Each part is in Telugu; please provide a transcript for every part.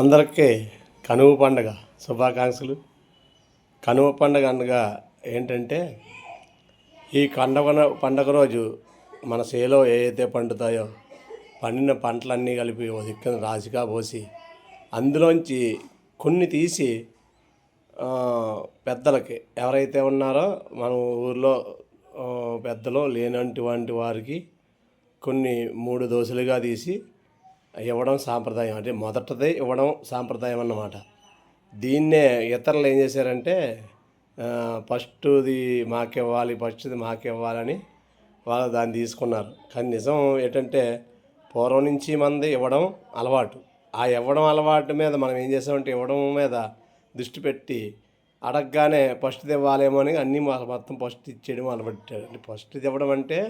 అందరికీ కనుమ పండగ శుభాకాంక్షలు. కనుమ పండగ అనగా ఏంటంటే ఈ కండగ పండగ రోజు మన చేలో ఏవైతే పండుతాయో పండిన పంటలన్నీ కలిపి ఓ దిక్కున రాశిగా పోసి అందులోంచి కొన్ని తీసి పెద్దలకి ఎవరైతే ఉన్నారో మన ఊర్లో ఆ, పెద్దలు లేనటువంటి వారికి కొన్ని మూడు దోశలుగా తీసి ఇవ్వడం సాంప్రదాయం అంటే మొదటది ఇవ్వడం సాంప్రదాయం అన్నమాట. దీన్నే ఇతరులు ఏం చేశారంటే ఫస్ట్ది మాకివ్వాలి ఫస్ట్ది మాకివ్వాలని వాళ్ళు దాన్ని తీసుకున్నారు. కానీ నిజం ఏంటంటే పూర్వం నుంచి మంది ఇవ్వడం అలవాటు. ఆ ఇవ్వడం అలవాటు మీద మనం ఏం చేసామంటే ఇవ్వడం మీద దృష్టి పెట్టి అడగగానే ఫస్ట్ ఇవ్వాలేమో అని అన్నీ మొత్తం ఫస్ట్ ఇచ్చేయడం అలవాటు అంటే ఫస్ట్ ఇవ్వడం అంటే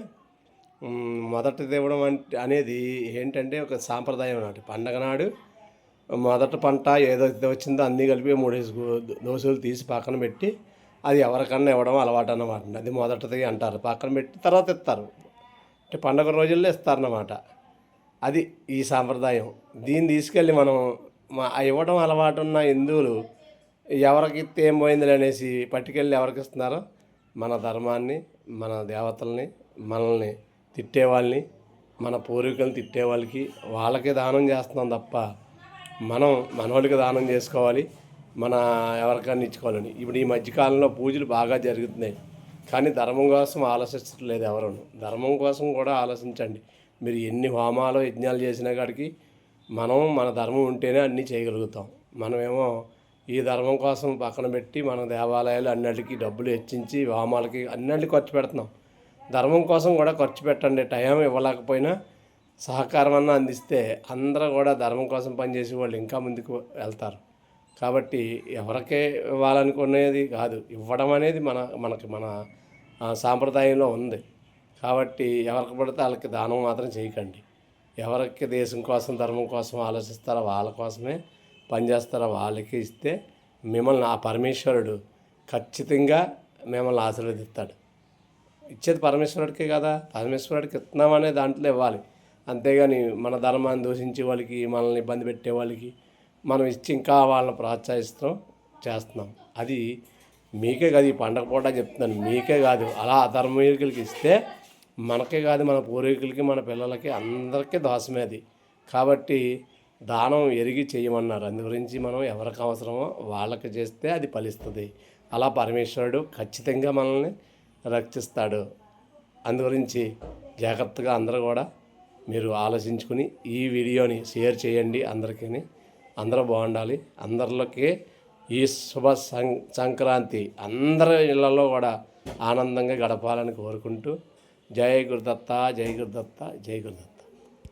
మొదట మొదటిది ఇవ్వడం అంటే అనేది ఏంటంటే ఒక సాంప్రదాయం నాటి పండగ నాడు మొదట పంట ఏదైతే వచ్చిందో అన్నీ కలిపి మూడేసి దోశలు తీసి పక్కన పెట్టి అది ఎవరికన్నా ఇవ్వడం అలవాటు అన్నమాట. అది మొదటిది అంటారు. పక్కన పెట్టి తర్వాత ఇస్తారు. అంటే పండగ రోజుల్లో ఇస్తారన్నమాట. అది ఈ సాంప్రదాయం. దీన్ని తీసుకెళ్ళి మనం మా ఇవ్వడం అలవాటు ఉన్న హిందువులు ఎవరికి ఇస్తే ఏం పోయిందిలే అనేసి పట్టుకెళ్ళి ఎవరికి ఇస్తున్నారో మన ధర్మాన్ని మన దేవతల్ని మనల్ని తిట్టేవాళ్ళని మన పూర్వీకులను తిట్టే వాళ్ళకి వాళ్ళకే దానం చేస్తున్నాం తప్ప మనం మనోళ్ళకి దానం చేసుకోవాలి మన ఎవరికైనా ఇచ్చుకోవాలని. ఇప్పుడు ఈ మధ్యకాలంలో పూజలు బాగా జరుగుతున్నాయి. కానీ ధర్మం కోసం ఆలోచించట్లేదు ఎవరు ధర్మం కోసం కూడా ఆలోచించండి. మీరు ఎన్ని హోమాలు యజ్ఞాలు చేసినా కాడికి మనం మన ధర్మం ఉంటేనే అన్నీ చేయగలుగుతాం. మనమేమో ఈ ధర్మం కోసం పక్కన పెట్టి మన దేవాలయాలు అన్నిటికీ డబ్బులు హెచ్చించి హోమాలకి అన్నిటికీ ఖర్చు పెడుతున్నాం. ధర్మం కోసం కూడా ఖర్చు పెట్టండి టైం ఇవ్వలేకపోయినా సహకారం అన్న అందిస్తే అందరూ కూడా ధర్మం కోసం పనిచేసే వాళ్ళు ఇంకా ముందుకు వెళ్తారు. కాబట్టి ఎవరికే ఇవ్వాలనుకునేది కాదు ఇవ్వడం అనేది మన మనకి మన సాంప్రదాయంలో ఉంది. కాబట్టి ఎవరికి పడితే వాళ్ళకి దానం మాత్రం చేయకండి. ఎవరికి దేశం కోసం ధర్మం కోసం ఆలోచిస్తారో వాళ్ళ కోసమే పనిచేస్తారో వాళ్ళకి ఇస్తే మిమ్మల్ని ఆ పరమేశ్వరుడు ఖచ్చితంగా మిమ్మల్ని ఆశీర్వదిస్తాడు. ఇచ్చేది పరమేశ్వరుడికే కదా. పరమేశ్వరుడికి ఇస్తున్నామనే దాంట్లో ఇవ్వాలి. అంతేగాని మన ధర్మాన్ని దూషించే వాళ్ళకి మనల్ని ఇబ్బంది పెట్టే వాళ్ళకి మనం ఇచ్చి ఇంకా వాళ్ళని ప్రోత్సహిస్తున్నాం చేస్తున్నాం. అది మీకే కాదు ఈ పండగ పూట చెప్తున్నాను మీకే కాదు. అలా అధర్మీకులకి ఇస్తే మనకే కాదు మన పూర్వీకులకి మన పిల్లలకి అందరికీ దోషమే అది. కాబట్టి దానం ఎరిగి చేయమన్నారు. అందు గురించి మనం ఎవరికి అవసరమో వాళ్ళకి చేస్తే అది ఫలిస్తుంది. అలా పరమేశ్వరుడు ఖచ్చితంగా మనల్ని రక్షిస్తాడు. అందు గురించి జాగ్రత్తగా అందరూ కూడా మీరు ఆలోచించుకుని ఈ వీడియోని షేర్ చేయండి అందరికీ అందరూ బాగుండాలి. అందరిలోకి ఈ శుభ సం సంక్రాంతి అందరి ఇళ్ళలో కూడా ఆనందంగా గడపాలని కోరుకుంటూ జై గురుదత్త జై గురుదత్త జై గురుదత్త.